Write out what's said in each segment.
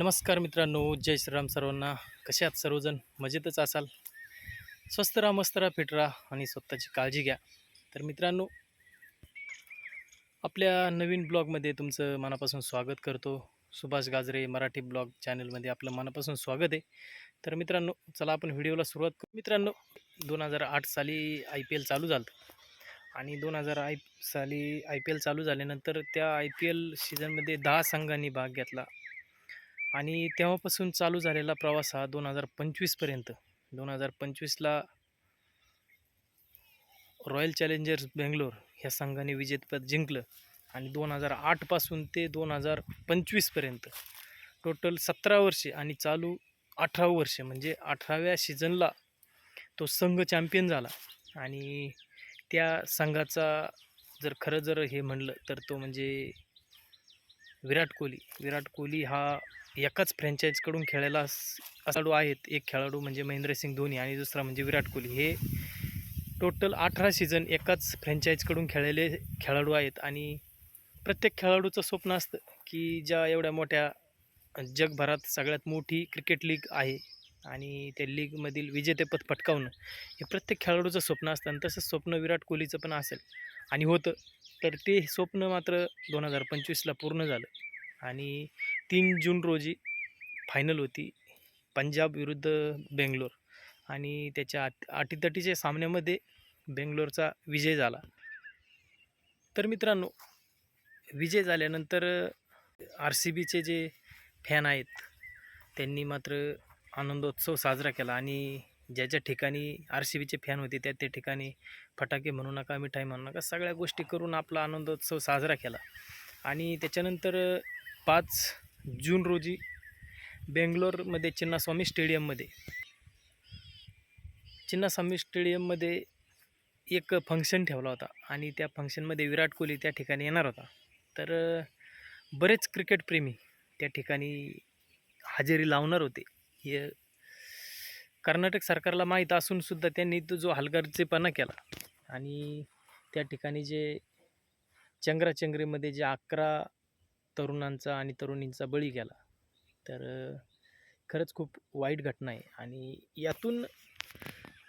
नमस्कार मित्रांनो जय श्रीराम सर्वांना. कसे आहात सर्वजण? मजेतच असाल? स्वस्त राहा मस्त राहा फिट राहा आणि स्वतःची काळजी घ्या. तर मित्रांनो आपल्या नवीन ब्लॉगमध्ये तुमचं मनापासून स्वागत करतो. सुभाष गाजरे मराठी ब्लॉग चॅनलमध्ये आपलं मनापासून स्वागत आहे. तर मित्रांनो चला आपण व्हिडिओला सुरुवात करू. मित्रांनो दोन हजार आठ साली आय पी एल चालू झालं. आणि दोन हजार आय साली आय पी एल चालू झाल्यानंतर त्या आय पी एल सीझनमध्ये दहा संघांनी भाग घेतला. आणि तेव्हापासून चालू झालेला प्रवास हा दोन हजार पंचवीसपर्यंत दोन हजार पंचवीसला रॉयल चॅलेंजर्स बेंगलोर ह्या संघाने विजेतेपद जिंकलं आणि दोन हजार आठपासून ते दोन हजार पंचवीसपर्यंत टोटल सतरा वर्षे आणि चालू अठरा वर्षे म्हणजे अठराव्या सीझनला तो संघ चॅम्पियन झाला. आणि त्या संघाचा जर खरं जर हे म्हणलं तर तो म्हणजे विराट कोहली. विराट कोहली हा एकाच फ्रँचाईजकडून खेळायला खेळाडू आहेत. एक खेळाडू म्हणजे महेंद्रसिंग धोनी आणि दुसरा म्हणजे विराट कोहली. हे टोटल अठरा सीझन एकाच फ्रँचाईजकडून खेळलेले खेळाडू आहेत. आणि प्रत्येक खेळाडूचं स्वप्न असतं की ज्या एवढ्या मोठ्या जगभरात सगळ्यात मोठी क्रिकेट लीग आहे आणि त्या लीगमधील विजेतेपद पटकावणं हे प्रत्येक खेळाडूचं स्वप्न असतं आणि तसंच स्वप्न विराट कोहलीचं पण असेल. आणि होतं. तर ते स्वप्न मात्र दोन हजार पंचवीसला पूर्ण झालं. आणि तीन जून रोजी फायनल होती पंजाब विरुद्ध बेंगलोर. आणि त्याच्या आत आटीतटीच्या सामन्यामध्ये बेंगलोरचा विजय झाला. तर मित्रांनो विजय झाल्यानंतर आर सी बीचे जे फॅन आहेत त्यांनी मात्र आनंदोत्सव साजरा केला. आणि ज्या ज्या ठिकाणी आर सी बीचे फॅन होते त्या त्या ठिकाणी फटाके म्हणू नका मिठाई म्हणू नका सगळ्या गोष्टी करून आपला आनंदोत्सव साजरा केला. आणि त्याच्यानंतर पाच जून रोजी बेंगलोरमध्ये चिन्नास्वामी स्टेडियममध्ये. चिन्नास्वामी स्टेडियममध्ये एक फंक्शन ठेवला होता आणि त्या फंक्शनमध्ये विराट कोहली त्या ठिकाणी येणार होता. तर बरेच क्रिकेटप्रेमी त्या ठिकाणी हजेरी लावणार होते. हे कर्नाटक सरकारला माहीत असूनसुद्धा त्यांनी तो जो हलगर्जीपणा केला आणि त्या ठिकाणी जे चंगराचंगरीमध्ये जे अकरा तरुणांचा आणि तरुणींचा बळी गेला. तर खरंच खूप वाईट घटना आहे. आणि यातून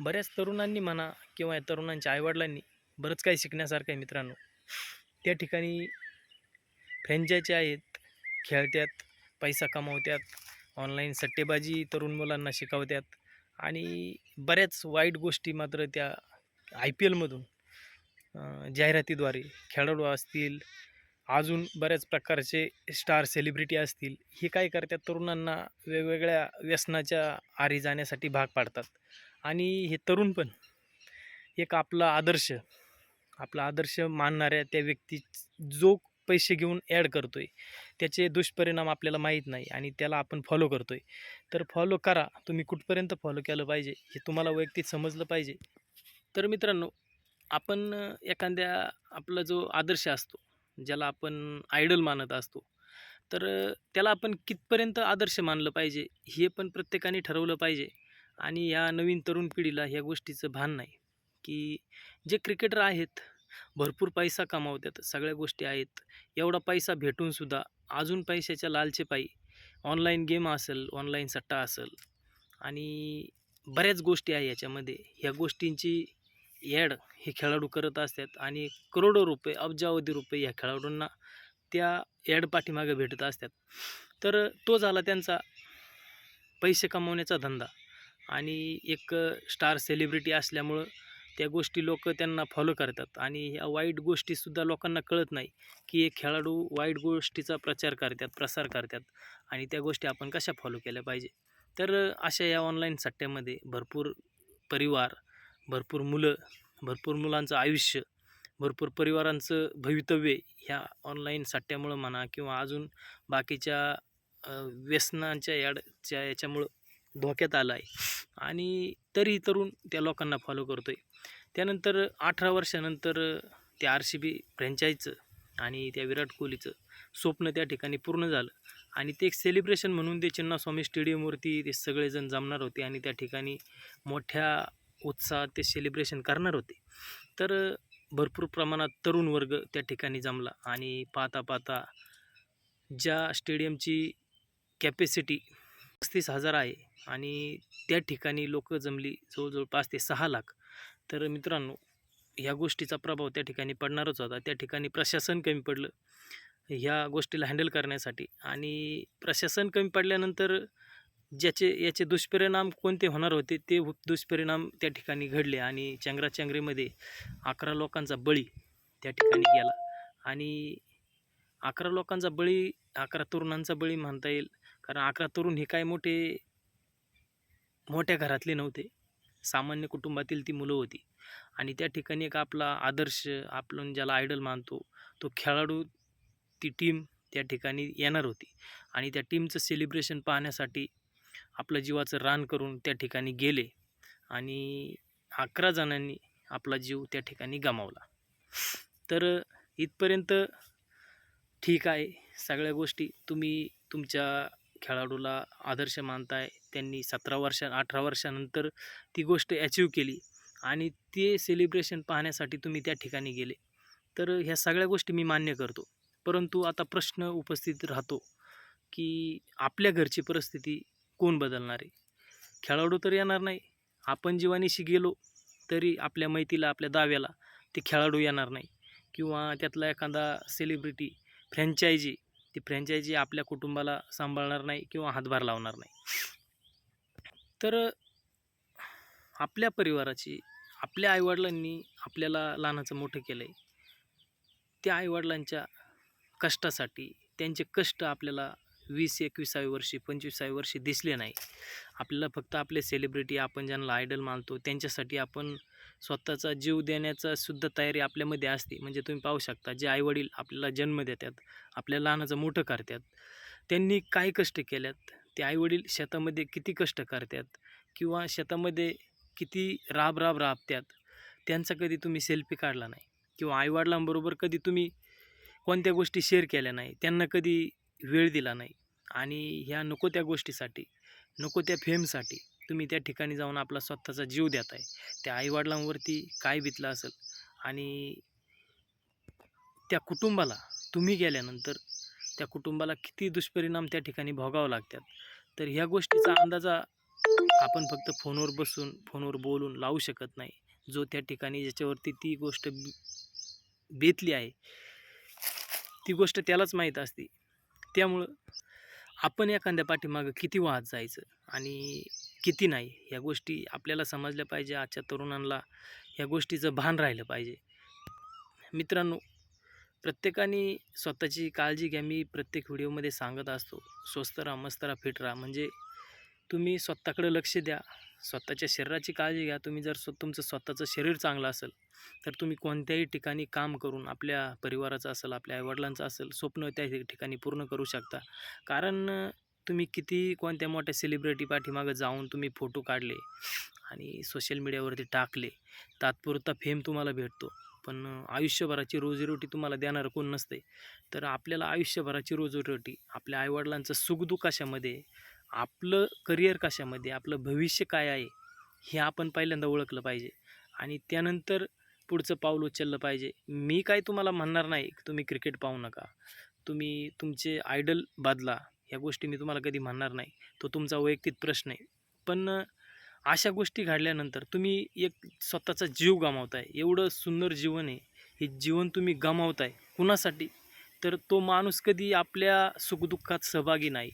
बऱ्याच तरुणांनी म्हणा किंवा या तरुणांच्या आईवडिलांनी बरंच काही शिकण्यासारखं आहे मित्रांनो. त्या ठिकाणी फ्रँचायची आहेत खेळत्यात पैसा कमावत्यात ऑनलाईन सट्टेबाजी तरुण मुलांना शिकवत्यात आणि बऱ्याच वाईट गोष्टी मात्र त्या आय पी एलमधून जाहिरातीद्वारे खेळाडू असतील अजून बऱ्याच प्रकारचे स्टार सेलिब्रिटी असतील हे काय करतात? तरुणांना वेगवेगळ्या व्यसनाच्या आरी जाण्यासाठी भाग पाडतात. आणि हे तरुण पण एक आपला आदर्श आपला आदर्श मानणाऱ्या त्या व्यक्ती जो पैसे घेऊन ॲड करतो आहे त्याचे दुष्परिणाम आपल्याला माहीत नाही आणि त्याला आपण फॉलो करतो आहे तर फॉलो करा. तुम्ही कुठपर्यंत फॉलो केलं पाहिजे? हे तुम्हाला वैयक्तिक समजलं पाहिजे. तर मित्रांनो आपण एखाद्या आपला जो आदर्श असतो ज्याला आपण आयडल मानत असतो. तर त्याला आपण कितपर्यंत आदर्श मानलं पाहिजे हे पण प्रत्येकाने ठरवलं पाहिजे. आणि या नवीन तरुण पिढीला ह्या गोष्टीचं भान नाही की जे क्रिकेटर आहेत भरपूर पैसा कमावतात सगळ्या गोष्टी आहेत. एवढा पैसा भेटूनसुद्धा अजून पैशाच्या लालचेपायी ऑनलाईन गेम असेल ऑनलाईन सट्टा असेल आणि बऱ्याच गोष्टी आहे याच्यामध्ये. ह्या गोष्टींची ॲड हे खेळाडू करत असतात आणि करोडो रुपये अब्जावधी रुपये ह्या खेळाडूंना त्या ॲड पाठीमागे भेटत असतात. तर तो झाला त्यांचा पैसे कमवण्याचा धंदा आणि एक स्टार सेलिब्रिटी असल्यामुळं त्या गोष्टी लोक त्यांना फॉलो करतात आणि ह्या वाईट गोष्टीसुद्धा लोकांना कळत नाही की एक खेळाडू वाईट गोष्टीचा प्रचार करतात प्रसार करतात आणि त्या गोष्टी आपण कशा फॉलो केल्या पाहिजे. तर अशा या ऑनलाईन सट्ट्यामध्ये भरपूर परिवार भरपूर मुलं भरपूर मुलांचं आयुष्य भरपूर परिवारांचं भवितव्य ह्या ऑनलाईन सट्ट्यामुळं म्हणा किंवा अजून बाकीच्या व्यसनांच्या याडच्या याच्यामुळं धोक्यात आलं आहे आणि तरी तरुण त्या लोकांना फॉलो करतो आहे त्यानंतर अठरा वर्षानंतर त्या आर सी बी फ्रँचाईजचं आणि त्या विराट कोहलीचं स्वप्न त्या ठिकाणी पूर्ण झालं. आणि ते एक सेलिब्रेशन म्हणून ते चिन्नास्वामी स्टेडियमवरती ते सगळेजण जमणार होते आणि त्या ठिकाणी मोठ्या उत्साहात ते सेलिब्रेशन करणार होते. तर भरपूर प्रमाणात तरुण वर्ग त्या ठिकाणी जमला आणि पाहता पाहता ज्या स्टेडियमची कॅपॅसिटी पस्तीस हजार आहे आणि त्या ठिकाणी लोक जमली जवळजवळ पाच ते सहा लाख. तर मित्रांनो ह्या गोष्टीचा प्रभाव त्या ठिकाणी पडणारच होता. त्या ठिकाणी प्रशासन कमी पडलं. ह्या गोष्टीला हँडल करण्यासाठी आणि प्रशासन कमी पडल्यानंतर ज्याचे याचे दुष्परिणाम कोणते होणार होते ते दुष्परिणाम त्या ठिकाणी घडले आणि चंगराचंगरीमध्ये अकरा लोकांचा बळी त्या ठिकाणी गेला. आणि अकरा लोकांचा बळी अकरा तरुणांचा बळी म्हणता येईल कारण अकरा तरुण हे काय मोठे मोठ्या घरातले नव्हते. सामान्य कुटुंबातील ती मुलं होती. आणि त्या ठिकाणी एक आपला आदर्श आपण ज्याला आयडल मानतो तो खेळाडू ती टीम त्या ठिकाणी येणार होती. आणि त्या टीमचं सेलिब्रेशन पाहण्यासाठी आपलं जीवाचं रान करून त्या ठिकाणी गेले आणि अकरा जणांनी आपला जीव त्या ठिकाणी गमावला. तर इथपर्यंत ठीक आहे. सगळ्या गोष्टी तुम्ही तुमच्या खेळाडूला आदर्श मानताय. त्यांनी सतरा वर्षा अठरा वर्षानंतर ती गोष्ट अचीव केली आणि ते सेलिब्रेशन पाहण्यासाठी तुम्ही त्या ठिकाणी गेले. तर ह्या सगळ्या गोष्टी मी मान्य करतो. परंतु आता प्रश्न उपस्थित राहतो की आपल्या घरची परिस्थिती कोण बदलणार आहे? खेळाडू तर येणार नाही. आपण जीवानीशी गेलो तरी आपल्या मैतीला आपल्या दाव्याला ते खेळाडू येणार नाही. किंवा त्यातला एखादा सेलिब्रिटी फ्रँचायजी ती फ्रँचायजी आपल्या कुटुंबाला सांभाळणार नाही किंवा हातभार लावणार नाही. तर आपल्या परिवाराची आपल्या आईवडिलांनी आपल्याला लहानाचं मोठं केलं आहे त्या आईवडिलांच्या कष्टासाठी त्यांचे कष्ट आपल्याला वीस एकविसावी वर्षी पंचवीसावी वर्षी दिसले नाही. आपल्याला फक्त आपले सेलिब्रिटी आपण ज्यांना आयडल मानतो त्यांच्यासाठी आपण स्वतःचा जीव देण्याचा सुद्धा तयारी आपल्यामध्ये असते. म्हणजे तुम्ही पाहू शकता जे आईवडील आपल्याला जन्म देतात आपल्या लहानाचं मोठं करतात त्यांनी काय कष्ट केल्यात? ते आईवडील शेतामध्ये किती कष्ट करतात? किंवा शेतामध्ये किती राब राब राबतात? त्यांचा कधी तुम्ही सेल्फी काढला नाही? किंवा आईवडिलांबरोबर कधी तुम्ही कोणत्या गोष्टी शेअर केल्या नाही? त्यांना कधी वेळ दिला नाही? आणि ह्या नको त्या गोष्टीसाठी नको त्या फेमसाठी तुम्ही त्या ठिकाणी जाऊन आपला स्वतःचा जीव देत आहे त्या आईवडिलांवरती काय बितलं असेल आणि त्या कुटुंबाला तुम्ही गेल्यानंतर त्या कुटुंबाला किती दुष्परिणाम त्या ठिकाणी भोगावं लागतात. तर ह्या गोष्टीचा अंदाजा आपण फक्त फोनवर बसून फोनवर बोलून लावू शकत नाही. जो त्या ठिकाणी ज्याच्यावरती ती गोष्ट बेतली आहे ती गोष्ट त्यालाच माहीत असते. त्यामुळं आपण एखाद्या पाठीमागं किती वाहत जायचं आणि किती नाही ह्या गोष्टी आपल्याला समजल्या पाहिजे आजच्या तरुणांना ह्या गोष्टीचं भान राहिलं पाहिजे. मित्रांनो प्रत्येकाने स्वतःची काळजी घ्या. मी प्रत्येक व्हिडिओमध्ये सांगत असतो स्वस्त राहा मस्त राहा फिट राहा. म्हणजे तुम्ही स्वतःकडे लक्ष द्या. स्वतःच्या शरीराची काळजी घ्या. तुम्ही जर स्व तुमचं स्वतःचं शरीर चांगलं असेल तर तुम्ही कोणत्याही ठिकाणी काम करून आपल्या परिवाराचं असेल आपल्या आईवडिलांचं असेल स्वप्न त्या ठिकाणी पूर्ण करू शकता. कारण तुम्ही किती कोणत्या मोठ्या सेलिब्रिटी पाठीमागं जाऊन तुम्ही फोटो काढले आणि सोशल मीडियावरती टाकले तात्पुरता फेम तुम्हाला भेटतो. पण आयुष्यभराची रोजीरोटी तुम्हाला देणारं कोण नसते. तर आपल्याला आयुष्यभराची रोजीरोटी आपल्या आईवडिलांचं सुखदुःखाशामध्ये आपलं करिअर कशामध्ये आपलं भविष्य काय आहे हे आपण पहिल्यांदा ओळखलं पाहिजे. आणि त्यानंतर पुढचं पाऊल उचललं पाहिजे. मी काय तुम्हाला म्हणणार नाही की तुम्ही क्रिकेट पाहू नका. तुम्ही तुमचे आयडल बदला ह्या गोष्टी मी तुम्हाला कधी म्हणणार नाही. तो तुमचा वैयक्तिक प्रश्न आहे. पण अशा गोष्टी घडल्यानंतर तुम्ही एक स्वतःचा जीव गमावताय. एवढं सुंदर जीवन आहे. हे जीवन तुम्ही गमावताय कुणासाठी? तर तो माणूस कधी आपल्या सुखदुःखात सहभागी नाही.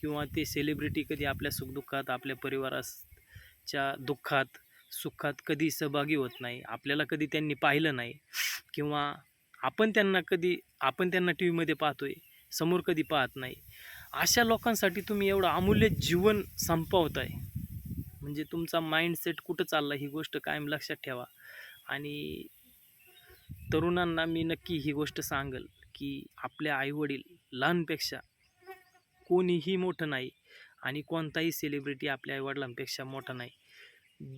किंवा ते सेलिब्रिटी कधी आपल्या सुखदुःखात आपल्या परिवाराच्या दुःखात सुखात कधी सहभागी होत नाही आपल्याला कधी त्यांनी पाहिलं नाही किंवा आपण त्यांना कधी आपण त्यांना टी व्हीमध्ये पाहतोय समोर कधी पाहत नाही अशा लोकांसाठी तुम्ही एवढं अमूल्य जीवन संपवताय. म्हणजे तुमचा माइंडसेट कुठं चालला ही गोष्ट कायम लक्षात ठेवा. आणि तरुणांना मी नक्की ही गोष्ट सांगल की आपल्या आईवडील लहानपेक्षा कोणीही मोठं नाही आणि कोणताही सेलिब्रिटी आपल्या आईवडिलांपेक्षा मोठा नाही.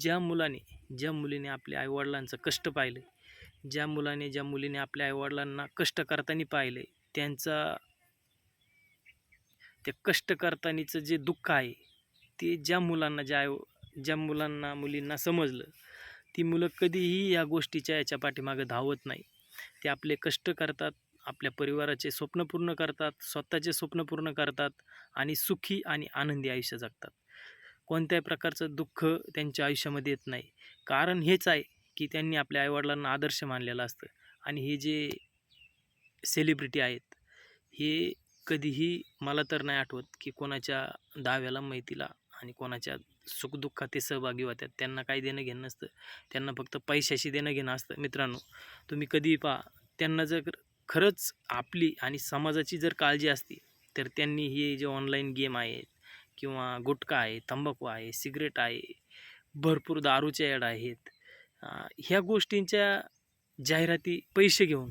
ज्या मुलाने ज्या मुलीने आपल्या आईवडिलांचं कष्ट पाहिलं ज्या मुलाने ज्या मुलीने आपल्या आईवडिलांना कष्ट करताना पाहिले त्यांचा त्या कष्ट करतानीचं जे दुःख आहे ते ज्या मुलांना ज्या आई ज्या मुलांना मुलींना समजलं ती मुलं कधीही या गोष्टीच्या याच्या पाठीमागं धावत नाही. ते आपले कष्ट करतात आपल्या परिवाराचे स्वप्न पूर्ण करतात स्वतःचे स्वप्न पूर्ण करतात आणि सुखी आणि आनंदी आयुष्य जगतात. कोणत्याही प्रकारचं दुःख त्यांच्या आयुष्यामध्ये येत नाही. कारण हेच आहे की त्यांनी आपल्या आईवडिलांना आदर्श मानलेलं असतं आणि हे जे सेलिब्रिटी आहेत हे कधीही मला तर नाही आठवत की कोणाच्या दाव्याला मैतीला आणि कोणाच्या सुखदुःखात ते सहभागी होतात त्यांना काही देणं घेणं नसतं. त्यांना फक्त पैशाशी देणं घेणं असतं. मित्रांनो तुम्ही कधीही पहा त्यांना जर खरंच आपली आणि समाजाची जर काळजी असती तर त्यांनी हे जे ऑनलाईन गेम आहेत किंवा गुटखा आहे तंबाखू आहे सिगरेट आहे भरपूर दारूच्या ॲड आहेत ह्या गोष्टींच्या जाहिराती पैसे घेऊन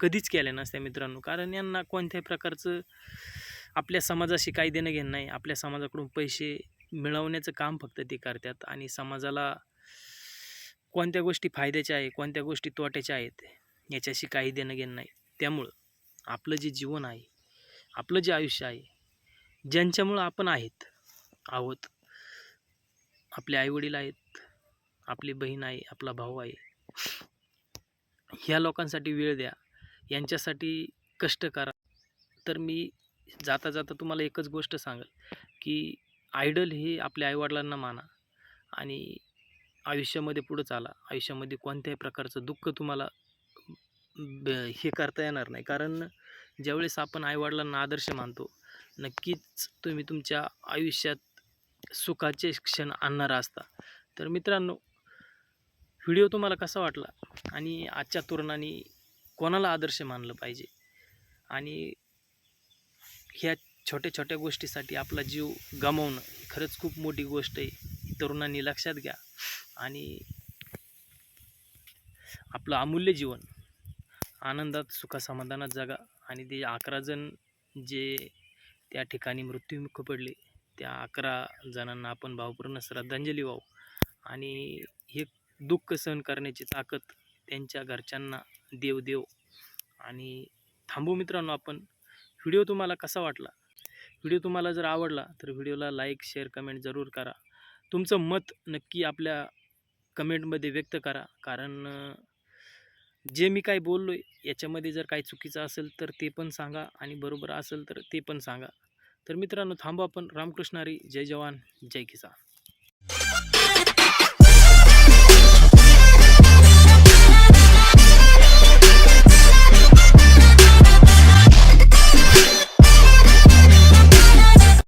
कधीच केल्या नसत्या मित्रांनो. कारण यांना कोणत्याही प्रकारचं आपल्या समाजाशी काही देणं घेणं नाही. आपल्या समाजाकडून पैसे मिळवण्याचं काम फक्त ते करतात आणि समाजाला कोणत्या गोष्टी फायद्याच्या आहे कोणत्या गोष्टी तोट्याच्या आहेत याच्याशी काही देणं घेणं नाही. त्यामुळं आपलं जे जीवन आहे आपलं जे आयुष्य आहे ज्यांच्यामुळं आपण आहेत आहोत आपले आईवडील आहेत आपली बहीण आहे आपला भाऊ आहे ह्या लोकांसाठी वेळ द्या यांच्यासाठी कष्ट करा. तर मी जाता जाता तुम्हाला एकच गोष्ट सांगेल की आयडल हे आपल्या आईवडिलांना माना आणि आयुष्यामध्ये पुढं चाला. आयुष्यामध्ये कोणत्याही प्रकारचं दुःख तुम्हाला ब- हे करता येणार नाही. कारण ज्यावेळेस आपण आईवडिलांना आदर्श मानतो नक्कीच तुम्ही तुमच्या आयुष्यात सुखाचे क्षण आणणारा असता. तर मित्रांनो व्हिडिओ तुम्हाला कसा वाटला? आणि आजच्या तरुणांनी कोणाला आदर्श मानलं पाहिजे? आणि ह्या छोट्या छोट्या गोष्टीसाठी आपला जीव गमावणं ही खरंच खूप मोठी गोष्ट आहे. ही तरुणांनी लक्षात घ्या. आणि आपलं अमूल्य जीवन आनंदात सुखासमाधानात जगा आणि ते अकरा जण जे त्या ठिकाणी मृत्युमुख पडले त्या अकरा जणांना आपण भावपूर्ण श्रद्धांजली वाहू आणि हे दुःख सहन करण्याची ताकद त्यांच्या घरच्यांना देव देव. आणि थांबू मित्रांनो आपण. व्हिडिओ तुम्हाला कसा वाटला? व्हिडिओ तुम्हाला जर आवडला तर व्हिडिओला लाईक शेअर कमेंट जरूर करा. तुमचं मत नक्की आपल्या कमेंटमध्ये व्यक्त करा. कारण जे मी काय बोललो आहे याच्यामध्ये जर काही चुकीचं असेल तर ते पण सांगा आणि बरोबर असेल तर ते पण सांगा. तर मित्रांनो थांबू आपण. रामकृष्णारी जय जवान जय किसान.